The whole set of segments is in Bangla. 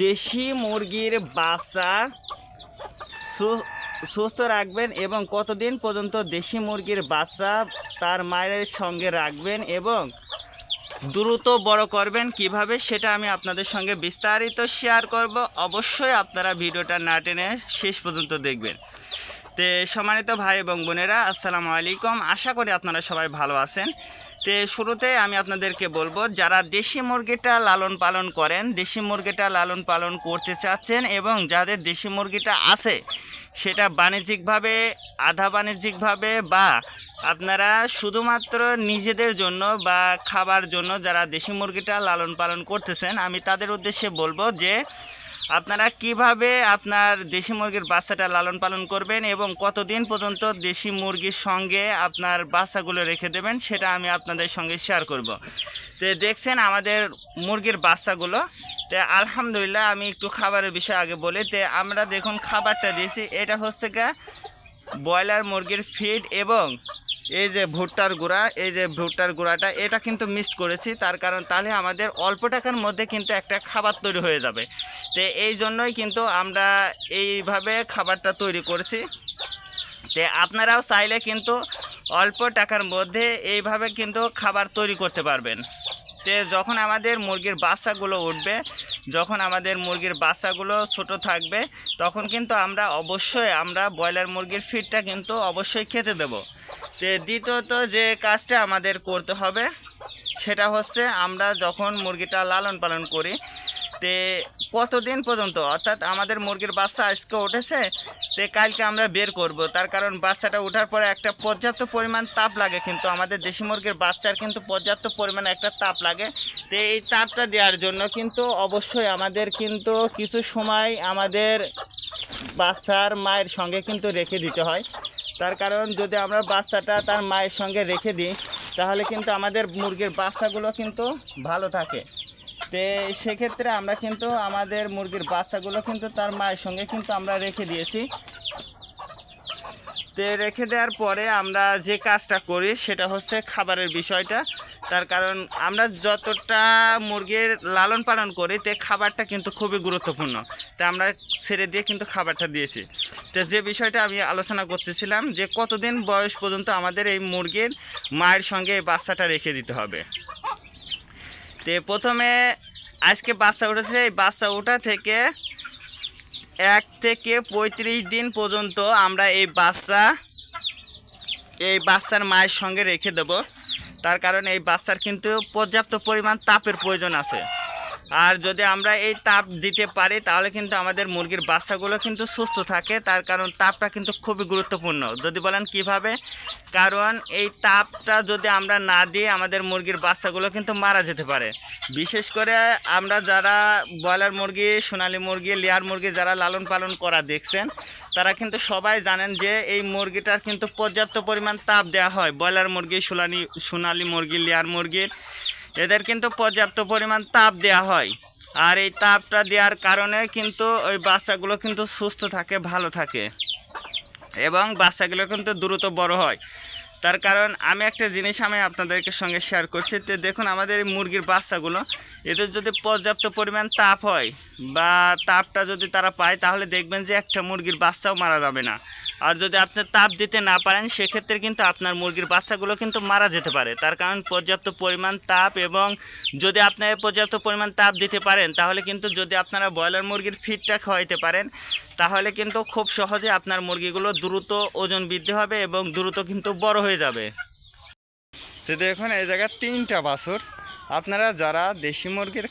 দেশি মুরগির বাচ্চা সুস্থ রাখবেন এবং কতদিন পর্যন্ত দেশি মুরগির বাচ্চা তার মায়ের সঙ্গে রাখবেন এবং দ্রুত বড় করবেন কীভাবে সেটা আমি আপনাদের সঙ্গে বিস্তারিত শেয়ার করব, অবশ্যই আপনারা ভিডিওটা না টেনে শেষ পর্যন্ত দেখবেন। তে সম্মানিত ভাই এবং বোনেরা, আসসালামু আলাইকুম। আশা করি আপনারা সবাই ভালো আছেন। তে শুরুতে আমি আপনাদেরকে বলব, যারা দেশি মুরগিটা লালন পালন করেন, দেশি মুরগিটা লালন পালন করতে চাচ্ছেন এবং যাদের দেশি মুরগিটা আছে, সেটা বাণিজ্যিকভাবে, আধা বাণিজ্যিকভাবে বা আপনারা শুধুমাত্র নিজেদের জন্য বা খাবার জন্য যারা দেশি মুরগিটা লালন পালন করতেছেন, আমি তাদের উদ্দেশ্যে বলব যে আপনারা কীভাবে আপনার দেশি মুরগির বাচ্চাটা লালন পালন করবেন এবং কতদিন পর্যন্ত দেশি মুরগির সঙ্গে আপনার বাচ্চাগুলো রেখে দেবেন, সেটা আমি আপনাদের সঙ্গে শেয়ার করব। তো দেখছেন আমাদের মুরগির বাচ্চাগুলো। তো আলহামদুলিল্লাহ আমি একটু খাবারের বিষয়ে আগে বলি। তো আমরা দেখুন খাবারটা দিয়েছি। এটা হচ্ছে গা ব্রয়লার মুরগির ফিড এবং এই যে ভুট্টার গুঁড়া, এই যে ভুট্টার গুঁড়াটা, এটা কিন্তু মিক্সড করেছি। তার কারণ তাহলে আমাদের অল্প টাকার মধ্যে কিন্তু একটা খাবার তৈরি হয়ে যাবে। তো এই জন্যই কিন্তু আমরা এইভাবে খাবারটা তৈরি করেছি। তো আপনারাও চাইলে কিন্তু অল্প টাকার মধ্যে এইভাবে কিন্তু খাবার তৈরি করতে পারবেন। তে যখন আমাদের মুরগির বাচ্চাগুলো উঠবে, যখন আমাদের মুরগির বাচ্চাগুলো ছোট থাকবে, তখন কিন্তু আমরা অবশ্যই আমরা ব্রয়লার মুরগির ফিডটা কিন্তু অবশ্যই খেতে দেব। তে দ্বিতীয়ত যে কাজটা আমাদের করতে হবে, সেটা হচ্ছে আমরা যখন মুরগিটা লালন পালন করি, তে কতদিন পর্যন্ত, অর্থাৎ আমাদের মুরগির বাচ্চা আজকে উঠেছে, তে কালকে আমরা বের করব। তার কারণ বাচ্চাটা ওঠার পরে একটা পর্যাপ্ত পরিমাণ তাপ লাগে, কিন্তু আমাদের দেশি মুরগির বাচ্চার কিন্তু পর্যাপ্ত পরিমাণে একটা তাপ লাগে। তো এই তাপটা দেওয়ার জন্য কিন্তু অবশ্যই আমাদের কিন্তু কিছু সময় আমাদের বাচ্চার মায়ের সঙ্গে কিন্তু রেখে দিতে হয়। তার কারণ যদি আমরা বাচ্চাটা তার মায়ের সঙ্গে রেখে দিই, তাহলে কিন্তু আমাদের মুরগির বাচ্চাগুলো কিন্তু ভালো থাকে। তো সেক্ষেত্রে আমরা কিন্তু আমাদের মুরগির বাচ্চাগুলো কিন্তু তার মায়ের সঙ্গে কিন্তু আমরা রেখে দিয়েছি। তো রেখে দেওয়ার পরে আমরা যে কাজটা করি সেটা হচ্ছে খাবারের বিষয়টা। তার কারণ আমরা যতটা মুরগির লালন পালন করি, তে খাবারটা কিন্তু খুবই গুরুত্বপূর্ণ। তা আমরা ছেড়ে দিয়ে কিন্তু খাবারটা দিয়েছি। তো যে বিষয়টা আমি আলোচনা করতেছিলাম যে কতদিন বয়স পর্যন্ত আমাদের এই মুরগির মায়ের সঙ্গে এই বাচ্চাটা রেখে দিতে হবে। তে প্রথমে আজকে বাচ্চা উঠেছে, এই বাচ্চা ওঠা থেকে এক থেকে পঁয়ত্রিশ দিন পর্যন্ত আমরা এই বাচ্চা, এই বাচ্চার মায়ের সঙ্গে রেখে দেব। তার কারণ এই বাচ্চার কিন্তু পর্যাপ্ত পরিমাণ তাপের প্রয়োজন আছে। আর যদি আমরা এই তাপ দিতে পারি, তাহলে কিন্তু আমাদের মুরগির বাচ্চাগুলো কিন্তু সুস্থ থাকে। তার কারণ তাপটা কিন্তু খুবই গুরুত্বপূর্ণ। যদি বলেন কীভাবে? কারণ এই তাপটা যদি আমরা না দিয়ে আমাদের মুরগির বাচ্চাগুলো কিন্তু মারা যেতে পারে। বিশেষ করে আমরা যারা ব্রয়লার মুরগি, সোনালী মুরগি, লেয়ার মুরগি যারা লালন পালন করা দেখছেন, তারা কিন্তু সবাই জানেন যে এই মুরগিটার কিন্তু পর্যাপ্ত পরিমাণ তাপ দেওয়া হয়। ব্রয়লার মুরগি সোনালি সোনালী মুরগি, লেয়ার মুরগির এদের কিন্তু পর্যাপ্ত পরিমাণ তাপ দেওয়া হয়। আর এই তাপটা দেওয়ার কারণে কিন্তু ওই বাচ্চাগুলো কিন্তু সুস্থ থাকে, ভালো থাকে। এবং বাচ্চাগুলো কিন্তু দ্রুত বড় হয়। তার কারণ আমি একটা জিনিস আমি আপনাদেরকে সঙ্গে শেয়ার করছি। তো দেখুন আমাদের মুরগির বাচ্চাগুলো এদের যদি পর্যাপ্ত পরিমাণ তাপ হয় বা তাপটা যদি তারা পায়, তাহলে দেখবেন যে একটা মুরগির বাচ্চাও মারা যাবে না। আর যদি আপনি তাপ দিতে না পারেন, সেক্ষেত্রে কিন্তু আপনার মুরগির বাচ্চাগুলো কিন্তু মারা যেতে পারে। তার কারণ পর্যাপ্ত পরিমাণ তাপ এবং যদি আপনি পর্যাপ্ত পরিমাণ তাপ দিতে পারেন, তাহলে কিন্তু যদি আপনারা ব্রয়লার মুরগির ফিডটা খাওয়াইতে পারেন, তাহলে কিন্তু খুব সহজে আপনার মুরগিগুলো দ্রুত ওজন বৃদ্ধি হবে এবং দ্রুত কিন্তু বড় হয়ে যাবে। তো এখন এই জায়গায় তিনটা বাছুর। আপনারা যারা দেশি মুরগির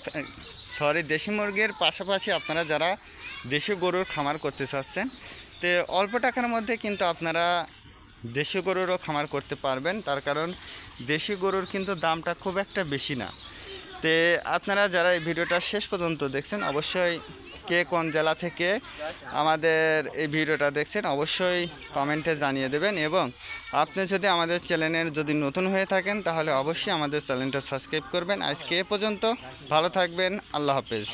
সরি দেশি মুরগির পাশাপাশি আপনারা যারা দেশি গরুর খামার করতে চাচ্ছেন, তো অল্প টাকার মধ্যে কিন্তু আপনারা দেশি গরুরও খামার করতে পারবেন। তার কারণ দেশি গরুর কিন্তু দামটা খুব একটা বেশি না। তে আপনারা যারা এই ভিডিওটা শেষ পর্যন্ত দেখছেন, অবশ্যই কে কোন জেলা থেকে আমাদের এই ভিডিওটা দেখছেন অবশ্যই কমেন্টে জানিয়ে দেবেন এবং আপনি যদি আমাদের চ্যানেলের যদি নতুন হয়ে থাকেন তাহলে অবশ্যই আমাদের চ্যানেলটা সাবস্ক্রাইব করবেন। আজকে এ পর্যন্ত ভালো থাকবেন। আল্লাহ হাফেজ।